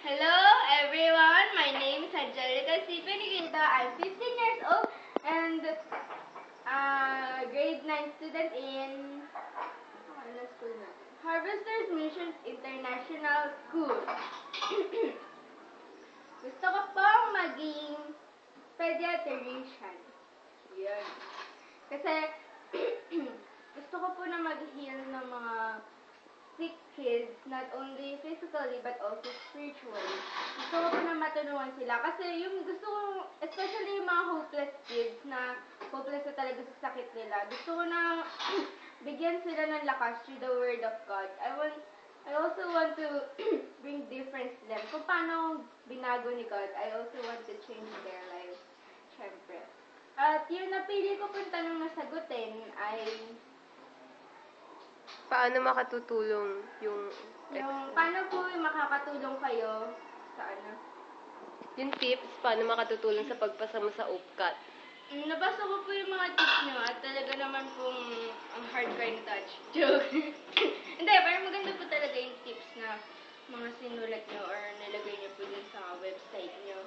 Hello everyone, my name is Angelica C. Beniguita. I'm 15 years old and uh, grade 9 student in school natin? Harvesters Mission International School. Gusto ko pong maging pediatrician. Yan. Kasi gusto ko po na mag-heal ng mga kids, not only physically but also spiritually. Gusto ko po na matulungan sila. Kasi yung gusto ko, especially yung mga hopeless kids na hopeless na talaga sa sakit nila, gusto ko na bigyan sila ng lakas through the word of God. I want, I also want to bring difference to them. Kung paano binago ni God, I also want to change their lives. Siyempre. At yung napili ko pong tanong na sagutin ay Paano makatutulong yung yung paano po yung makakatulong kayo sa ano. yung tips paano makatutulong sa pagpasa mo sa UPCAT? Mm, Nabasa ko po yung mga tips nyo at talaga naman pong ang hard to touch. Joke. Hindi, parang maganda po talaga yung tips na mga sinulat nyo or nilagay nyo po dun sa website nyo.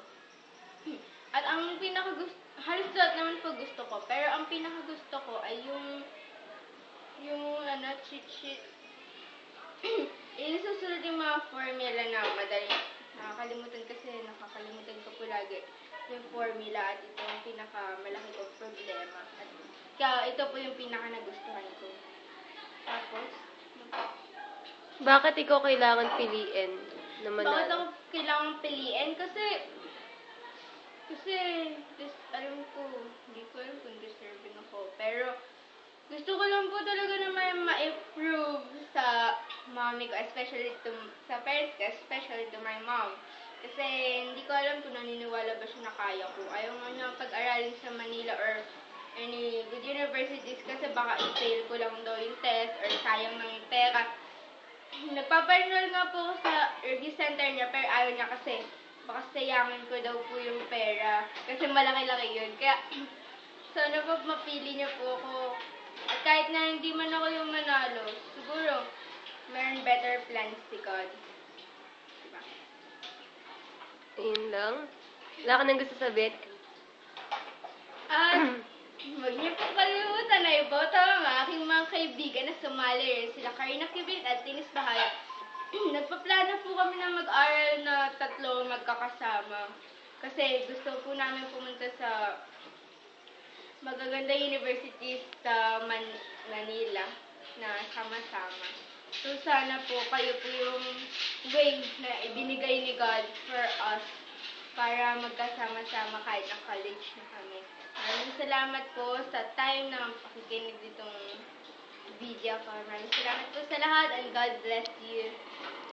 At ang pinaka gusto, halos lahat naman po gusto ko, pero ang pinaka gusto ko ay yung cheat sheet. Isusunod yung mga formula na madali. Nakakalimutan kasi, nakakalimutan ko po lagi yung formula at ito yung pinakamalaki kong problema. At kaya ito po yung pinaka nagustuhan ko. Tapos, Bakit ikaw kailangan piliin na bakit ako manalo? kailangan piliin? Kasi, kasi, dis, alam ko, hindi ko alam kung deserving ako. Pero, gusto ko lang po talaga na may mommy ko, especially to, sa parents ko, especially to my mom. Kasi, hindi ko alam kung naniniwala ba siya na kaya ko. Ayaw nga niya pag-aralin sa Manila or any good universities kasi baka i-fail ko lang daw yung test or sayang lang yung pera. Nagpaparenol nga po sa review center niya pero ayaw niya kasi baka sayangin ko daw po yung pera kasi malaki-laki yun. Kaya sana po mapili niyo po ako. At kahit na hindi man ako yung manalo, meron better plans si God. Diba? Ayun lang. Wala ka nang gusto sabihin? At huwag niyo po kalimutan na iboto ang aking mga kaibigan na sumali rin. Sila Karina Kibit at Tinis Bahaya. Nagpaplano po kami na mag-aral na tatlo magkakasama. Kasi gusto po namin pumunta sa magaganda universities sa Man- Manila na sama-sama. So sana po kayo po yung way na ibinigay ni God for us para magkasama-sama kahit na college na kami. Maraming salamat po sa time na pakikinig ditong video ko. Maraming salamat po sa lahat and God bless you.